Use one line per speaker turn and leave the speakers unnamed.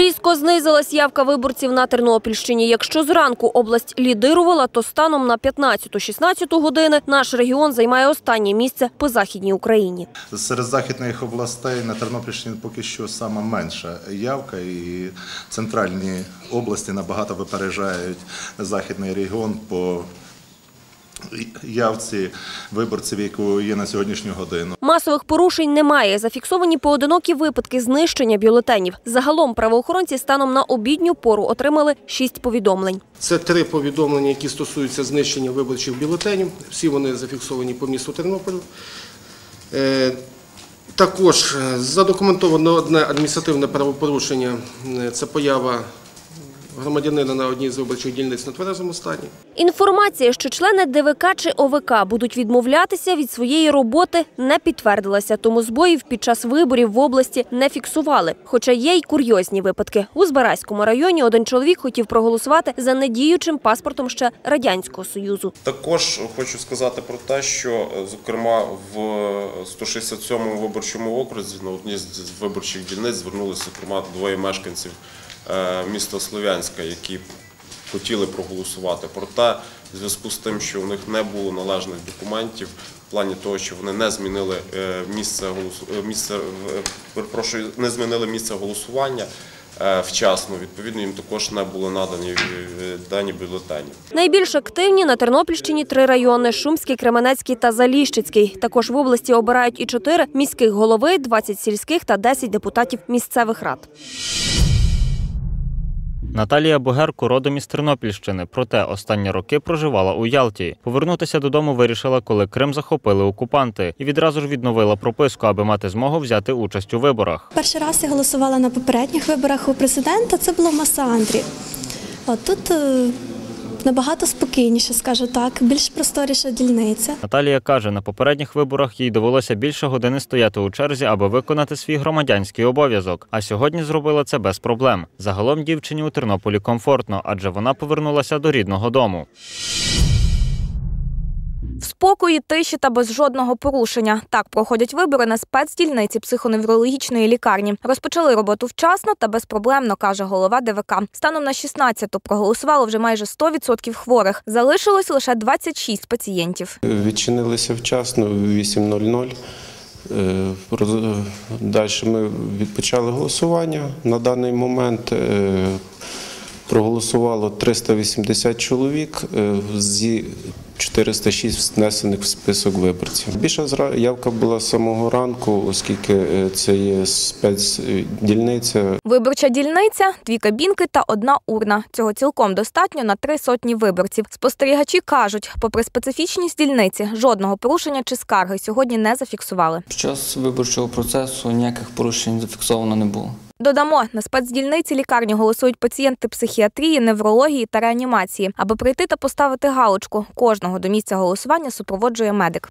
Різко знизилась явка виборців на Тернопільщині. Якщо зранку область лідирувала, то станом на 15-16 години наш регіон займає останнє місце по західній Україні.
Серед західних областей на Тернопільщині поки що сама менша явка, і центральні області набагато випереджають західний регіон по явці виборців, яку є на сьогоднішню годину.
Масових порушень немає. Зафіксовані поодинокі випадки знищення бюлетенів. Загалом правоохоронці станом на обідню пору отримали шість повідомлень.
Це три повідомлення, які стосуються знищення виборчих бюлетенів. Всі вони зафіксовані по місту Тернополю. Е, Також е, задокументовано одне адміністративне правопорушення. Е, Це поява громадянина на одній з виборчих дільниць на тверезому стані.
Інформація, що члени ДВК чи ОВК будуть відмовлятися від своєї роботи, не підтвердилася, тому збоїв під час виборів в області не фіксували. Хоча є й курйозні випадки. У Збаразькому районі один чоловік хотів проголосувати за недіючим паспортом ще радянського союзу.
Також хочу сказати про те, що е, зокрема в 167-му виборчому окрузі на одній з виборчих дільниць звернулися зокрема двоє мешканців міста Слов'янська, які хотіли проголосувати. Проте, в зв'язку з тим, що у них не було належних документів, в плані того, що вони не змінили е, місце е, місце е, перепрошую, не змінили місце голосування. е, Вчасно, відповідно, їм також не були надані е, дані бюлетені.
Найбільш активні на Тернопільщині три райони – Шумський, Кременецький та Заліщицький. Також в області обирають і чотири міських голови, 20 сільських та 10 депутатів місцевих рад.
Наталія Бугерко родом із Тернопільщини, проте останні роки проживала у Ялті. Повернутися додому вирішила, коли Крим захопили окупанти, і відразу ж відновила прописку, аби мати змогу взяти участь у виборах.
Перший раз я голосувала на попередніх виборах у президента. Це було в Масандрі. От тут е, набагато спокійніше, скажу так, більш просторіша дільниця.
Наталія каже, на попередніх виборах їй довелося більше години стояти у черзі, аби виконати свій громадянський обов'язок. А сьогодні зробила це без проблем. Загалом дівчині у Тернополі комфортно, адже вона повернулася до рідного дому.
Спокої, тиші та без жодного порушення. Так проходять вибори на спецдільниці психоневрологічної лікарні. Розпочали роботу вчасно та безпроблемно, каже голова ДВК. Станом на 16-ту проголосувало вже майже 100% хворих. Залишилось лише 26 пацієнтів.
Відчинилися вчасно в 8.00. Е, Далі ми відпочали голосування. На даний момент е, проголосувало 380 чоловік е, зі 406 внесених в список виборців. Більша явка була з самого ранку, оскільки е, це є спецдільниця.
Виборча дільниця, дві кабінки та одна урна. Цього цілком достатньо на три сотні виборців. Спостерігачі кажуть, попри специфічність дільниці, жодного порушення чи скарги сьогодні не зафіксували.
Під час виборчого процесу ніяких порушень зафіксовано не було.
Додамо, на спецдільниці лікарні голосують пацієнти психіатрії, неврології та реанімації. Аби прийти та поставити галочку, кожного до місця голосування супроводжує медик.